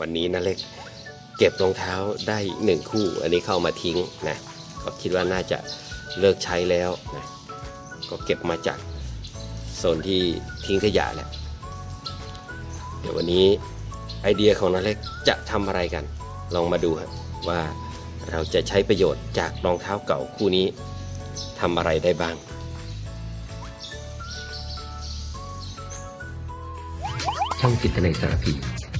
วันนี้นะเล็กเก็บรองเท้าได้หนึ่งคู่ อันนี้เข้ามาทิ้งนะก็คิดว่าน่าจะเลิกใช้แล้วนะก็เก็บมาจากโซนที่ทิ้งขยะแหละเดี๋ยววันนี้ไอเดียของนาเล็กจะทำอะไรกัน ลองมาดูว่าเราจะใช้ประโยชน์จากรองเท้าเก่าคู่นี้ทำอะไรได้บ้างช่องจิตในยสารพี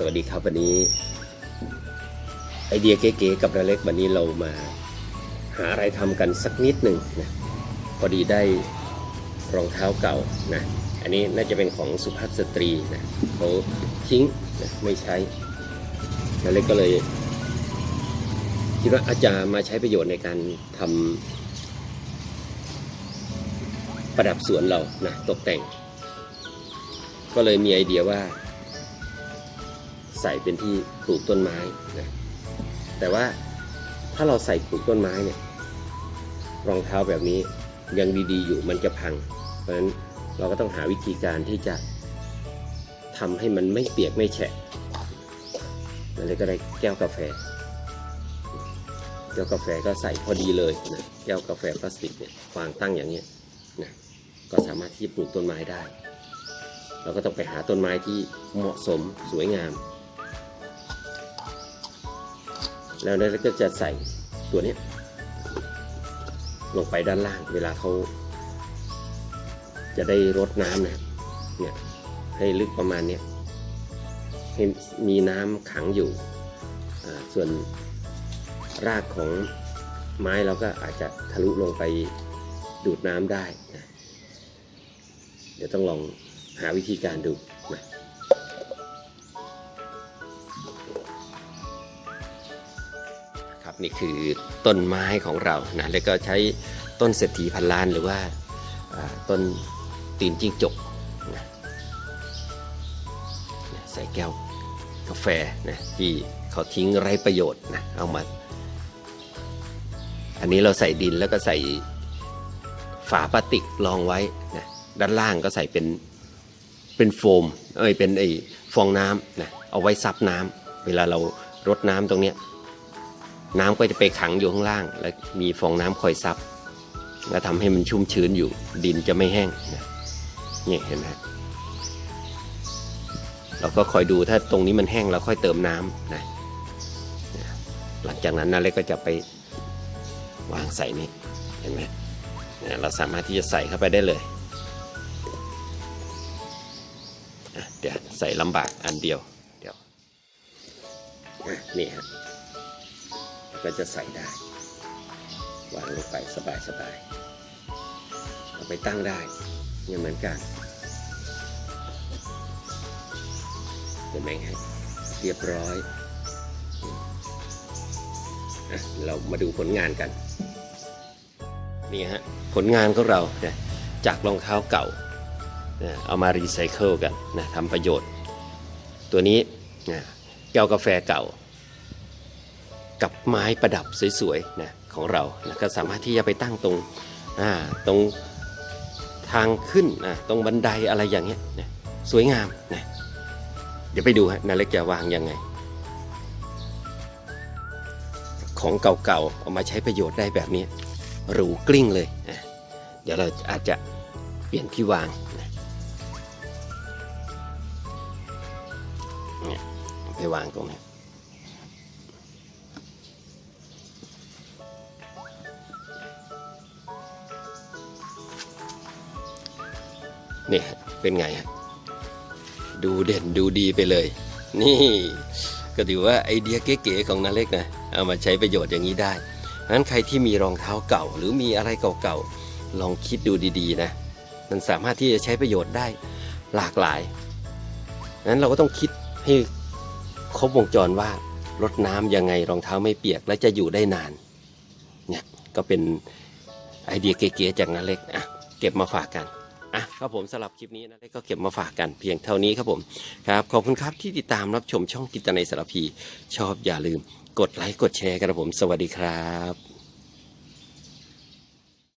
สวัสดีครับวันนี้ ไอเดียเก๋ๆกับนาเล็กวันนี้เรามาหาอะไรทำกันสักนิดหนึ่งนะพอดีได้รองเท้าเก่านะอันนี้น่าจะเป็นของสุภาพสตรีนะเขาทิ้งนะไม่ใช้นาเล็กก็เลยคิดว่าอาจจะมาใช้ประโยชน์ในการทำประดับสวนเรานะตกแต่ง ก็เลยมีไอเดียว่า ใส่เป็นที่ปลูกต้นไม้นะแต่ว่าถ้าเราใส่ปลูกต้นไม้เนี่ยรองเท้าแบบนี้ยังดีๆอยู่มันจะพัง เพราะฉะนั้นเราก็ต้องหาวิธีการที่จะทำให้มันไม่เปียกไม่แฉะนั่นเลยก็ได้แก้วกาแฟ แก้วกาแฟก็ใส่พอดีเลยนะแก้วกาแฟพลาสติกเนี่ยวางตั้งอย่างเงี้ยนะก็สามารถที่จะปลูกต้นไม้ได้ เราก็ต้องไปหาต้นไม้ที่เหมาะสมสวยงาม แล้วนั้นก็จะใส่ตัวนี้ลงไปด้านล่างเวลาเขาจะได้รดน้ำนะเนี่ยให้ลึกประมาณนี้ให้มีน้ำขังอยู่ ส่วนรากของไม้เราก็อาจจะทะลุลงไปดูดน้ำได้นะเดี๋ยวต้องลองหาวิธีการดูนะ นี่คือต้นไม้ของเรานะแล้วก็ใช้ต้นเศรษฐีพันล้านหรือว่าต้นตีนจิ้งจกนะใส่แก้วกาแฟนะที่เขาทิ้งไร้ประโยชน์นะเอามา อันนี้เราใส่ดินแล้วก็ใส่ฝาพลาสติกรองไว้นะด้านล่างก็ใส่เป็นเป็นโฟมเอ้ยเป็นไอ้ฟองน้ำนะเอาไว้ซับน้ำเวลาเรารดน้ำตรงเนี้ย น้ำก็จะไปขังอยู่ข้างล่าง แล้วมีฟองน้ำคอยซับแล้วทำให้มันชุ่มชื้นอยู่ดินจะไม่แห้งนะนี่เห็นไหมเราก็คอยดูถ้าตรงนี้มันแห้งเราค่อยเติมน้ำนะหลังจากนั้นนาเล็กก็จะไปวางใส่นี่เห็นไหมเนี่เราสามารถที่จะใส่เข้าไปได้เลยเดี๋ยวใส่ลำบากอันเดียวเดี๋ยวนี่ฮะ ก็จะใส่ได้ วางลงไปสบายสบายๆเอาไปตั้งได้เนี่ยเหมือนกันเห็นไหมฮะเรียบร้อยอะเรามาดูผลงานกัน นี่ฮะ ผลงานของเราเนี่ยจากรองเท้าเก่าเอามารีไซเคิลกันนะทำประโยชน์ ตัวนี้นะแก้วกาแฟเก่า กับไม้ประดับสวยๆนะของเรานะก็สามารถที่จะไปตั้งตรงตรงทางขึ้นนะตรงบันไดอะไรอย่างเงี้ยนะสวยงามนะเดี๋ยวไปดูฮะนาเล็กจะวางยังไง ของเก่าๆเอามาใช้ประโยชน์ได้แบบนี้หรูกลิ้งเลยนะเดี๋ยวเราอาจจะเปลี่ยนที่วางนะเนี่ยไปวางตรงนี้ นี่ฮะเป็นไงฮะดูเด่นดูดีไปเลย นี่ก็ถือว่าไอเดียเก๋ๆของนาเล็กนะเอามาใช้ประโยชน์อย่างนี้ได้งั้นใครที่มีรองเท้าเก่า หรือมีอะไรเก่าๆลองคิดดูดีๆนะมันสามารถที่จะใช้ประโยชน์ได้หลากหลายงั้นเราก็ต้องคิดให้ครบวงจรว่ารดน้ำยังไงรองเท้าไม่เปียกและจะอยู่ได้นานเนี่ยก็เป็นไอเดียเก๋ๆจากนาเล็กอะเก็บมาฝากกัน อะครับผมสำหรับคลิปนี้นะเล็กก็เก็บมาฝากกันเพียงเท่านี้ครับผมครับขอบคุณครับที่ติดตามรับชมช่องกิตในสารพี ชอบอย่าลืม กดไลค์กดแชร์กันนะผม สวัสดีครับ